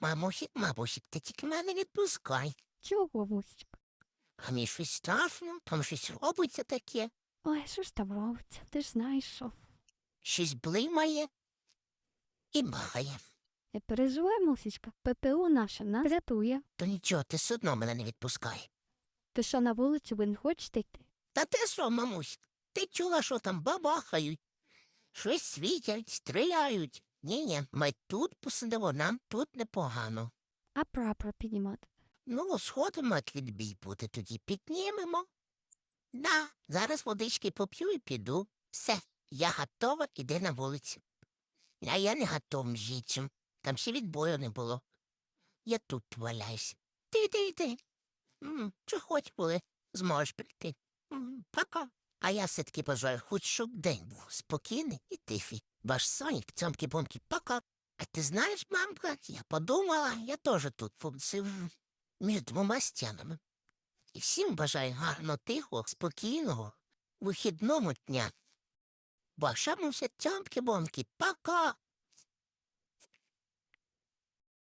Мамусік, мамусік, ти тільки мене не відпускай. Чого, Вусічка? А мені щось страшно, там щось робиться таке, Ой, що ж там робиться? Ти ж знаєш, що. щось блимає і бахає. Не переживай, Мусічка. ППО наше нас рятує. То нічого, ти все одно мене не відпускай. Ти що на вулицю ви не хочете йти? Та ти що, мамусь, ти чула, що там бабахають? Щось світять, стріляють. Ні-ні, ми тут посидимо, нам тут непогано. А прапор піднімати. Ну, сходимо, відбій буде, тоді піднімемо. Да, зараз водички поп'ю і піду. Все, я готова, іди на вулицю. А я не готов між. Там ще відбою не було. Я тут валяюсь. Ти йди, йди. Чи хоч були, зможеш прийти. М, Пока. А я все-таки бажаю, хоч щоб день був спокійний і тихий. Ваш сонік, цьомки бомки пока. А ти знаєш, мамка, я подумала, я теж тут функцію між двома стінами. І всім бажаю гарно тихого, спокійного, вихідного дня. Ваша муся цьомки бомки пока.